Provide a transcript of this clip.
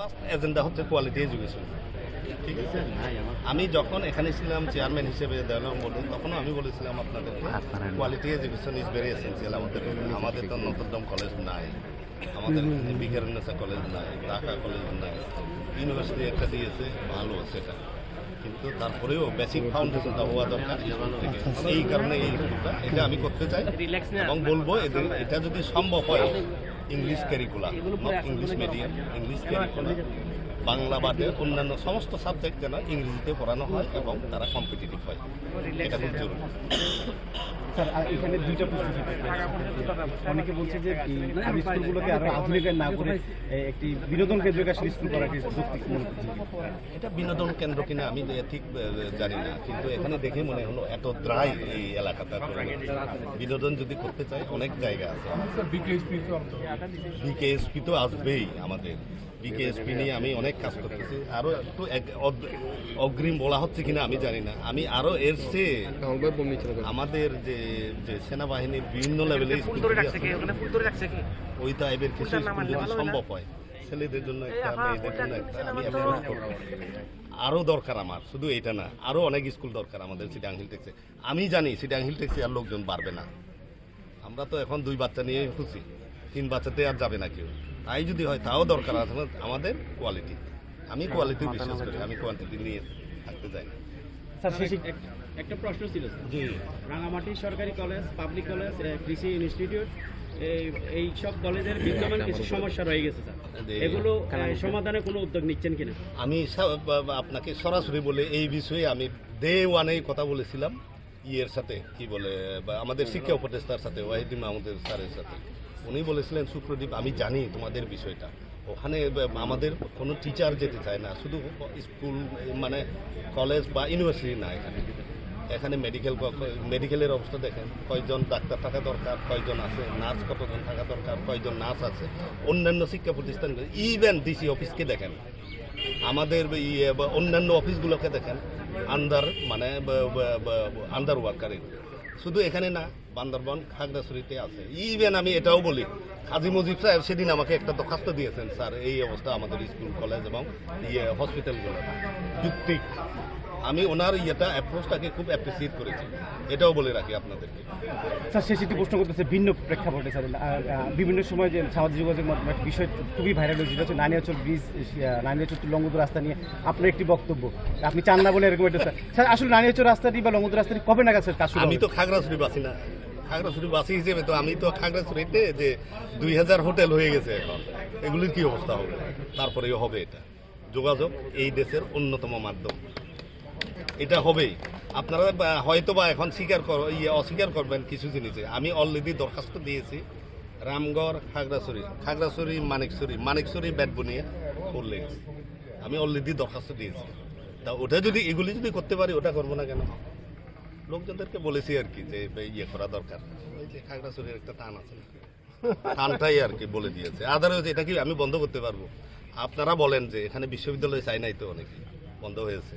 First agenda হচ্ছে quality education ঠিক আছে? আমি যখন এখানে ছিলাম চেয়ারম্যান হিসেবে দেওয়ালাম বলুন তখনও আমি বলেছিলাম আপনাদের quality education is very essential আমাদের আমাদের তো নতরদম কলেজ নাই আমাদের বিজ্ঞানসা কলেজ নাই ঢাকা কলেজ নাই। ইউনিভার্সিটি একটা দিয়েছে ভালো সেটা। কিন্তু তারপরেও বেসিক ফাউন্ডেশনটা হওয়া দরকার এই কারণে এই এটা আমি করতে চাই এবং বলব এটা যদি সম্ভব হয় English curricular English medium English curricular Bangla বাদে অন্যান্য সমস্ত সাবজেক্ট যেন ইংরেজিতে পড়ানো হয় এবং তারা কম্পিটিটিভ হয়। এটা খুব জরুরি। স্যার এখানে দুইটা প্রশ্ন অনেকে বলছে যে এই স্কুলগুলোকে আরও আধুনিকায়ন না করে একটি বিনোদন কেন্দ্রিক আসলে স্কুল করা একটি যৌক্তিক মনে এটা বিনোদন কেন্দ্র কিনা আমি ঠিক জানি না। কিন্তু এখানে দেখে মনে হলো এত ড্রাই এই এলাকাটা। বিনোদন যদি করতে চাই অনেক জায়গা আছে। বিকেএসপি তো আসবেই আমাদের। বিকেএসপি নিয়ে আমি অনেক কাজ করতেছি। আরও একটু অগ্রিম বলা হচ্ছে কিনা আমি জানি না। আমি আরও এর চেয়ে আমাদের যে যে সেনাবাহিনীর বিভিন্ন লেভেলে ওই টাইপের কিছু সম্ভব হয়। ছেলেদের জন্য একটা মেয়েদের জন্য একটা আমি অ্যাপ্রোচ করব আরও দরকার আমার। শুধু এটা না আরও অনেক স্কুল দরকার আমাদের সিটাং হিল টেক্সে আমি জানি সিটাং হিল টেক্সে আর লোকজন বাড়বে না। আমরা তো এখন দুই বাচ্চা নিয়ে খুশি। তিন বাচ্চাতে আর যাবে না কেউ। তাই যদি হয় তাও দরকার আছে আমাদের কোয়ালিটি আমি কোয়ালিটি বিশ্বাস করি আমি কোয়ান্টিটি নিয়ে থাকতে চাই না। একটা প্রশ্ন ছিল জি। রাঙামাটি সরকারি কলেজ পাবলিক কলেজ কৃষি ইনস্টিটিউট এই সব কলেজের বিদ্যমান কিছু সমস্যা রয়ে গেছে স্যার। এগুলো সমাধানে কোনো উদ্যোগ নিচ্ছেন কিনা? আমি আপনাকে সরাসরি বলে এই বিষয়ে আমি ডে ওয়ানেই কথা বলেছিলাম ইয়ের সাথে কি বলে বা আমাদের শিক্ষা উপদেষ্টার সাথে ওয়াহিদি মাহমুদের স্যারের সাথে। উনি বলেছিলেন, সুপ্রদীপ, আমি জানি তোমাদের বিষয়টা। ওখানে আমাদের কোনো টিচার যেতে চায় না। শুধু স্কুল মানে কলেজ বা ইউনিভার্সিটি না এখানে। এখানে মেডিকেল মেডিকেলের অবস্থা দেখেন। কয়জন ডাক্তার থাকা দরকার, কয়জন আছে নার্স কতজন থাকা দরকার, কয়জন নার্স আছে। অন্যান্য শিক্ষা প্রতিষ্ঠান ইভেন ডিসি অফিসকে দেখেন। আমাদের ইয়ে অন্যান্য অফিসগুলোকে দেখেন। আন্ডার মানে আন্ডার ওয়ার্কার শুধু এখানে না, বান্দরবন, খাগড়াছড়িতে আছে। ইভেন আমি এটাও বলি, কাজী মুজিব সাহেব সেদিন আমাকে একটা দরখাস্ত দিয়েছেন, স্যার, এই অবস্থা আমাদের স্কুল, কলেজ এবং ইয়ে হসপিটালগুলো যুক্তিক। আমি ওনার ইয়েটা অ্যাপ্রোচটাকে খুব অ্যাপ্রিসিয়েট করেছি। এটাও বলে রাখি আপনাদেরকে। স্যার শেষে একটি প্রশ্ন করতেছে ভিন্ন প্রেক্ষাপটে স্যার। বিভিন্ন সময় যে সামাজিক যোগাযোগ মাধ্যমে একটা বিষয় খুবই ভাইরাল হয়েছে যেটা হচ্ছে নানিয়াচল ব্রিজ নানিয়াচল লঙ্গদু রাস্তা নিয়ে আপনার একটি বক্তব্য। আপনি চান না বলে এরকম একটা স্যার। স্যার আসলে নানিয়াচল রাস্তাটি বা লঙ্গদু রাস্তাটি কবে নাগাদ স্যার কাজ আমি? তো খাগড়াছড়ি বাসি না। খাগড়াছড়ি বাসি হিসেবে তো আমি তো খাগড়াছড়িতে যে দুই হাজার হোটেল হয়ে গেছে এখন। এগুলির কি অবস্থা হবে? তারপরেও হবে এটা। যোগাযোগ এই দেশের অন্যতম মাধ্যম। এটা হবেই আপনারা হয়তো বা এখন স্বীকার কর ইয়ে অস্বীকার করবেন কিছু জিনিসে। আমি অলরেডি দরখাস্ত দিয়েছি রামগড়, খাগড়াছড়ি। খাগড়াছড়ি, মানিকছড়ি। মানিকছড়ি ব্যাটবনিয়া করলে আমি অলরেডি দরখাস্ত দিয়েছি। তা ওটা যদি, এগুলি যদি করতে পারি, ওটা করব না কেন? লোকজনদেরকে বলেছি আর কি যে ইয়ে করা দরকার। ওই যে খাগড়াছড়ির একটা টান আছে টানটাই আর কি বলে দিয়েছে। আদারওয়াইজ এটা কি আমি বন্ধ করতে পারব? আপনারা বলেন যে, এখানে বিশ্ববিদ্যালয় চাই নাই তো অনেকে। বন্ধ হয়েছে।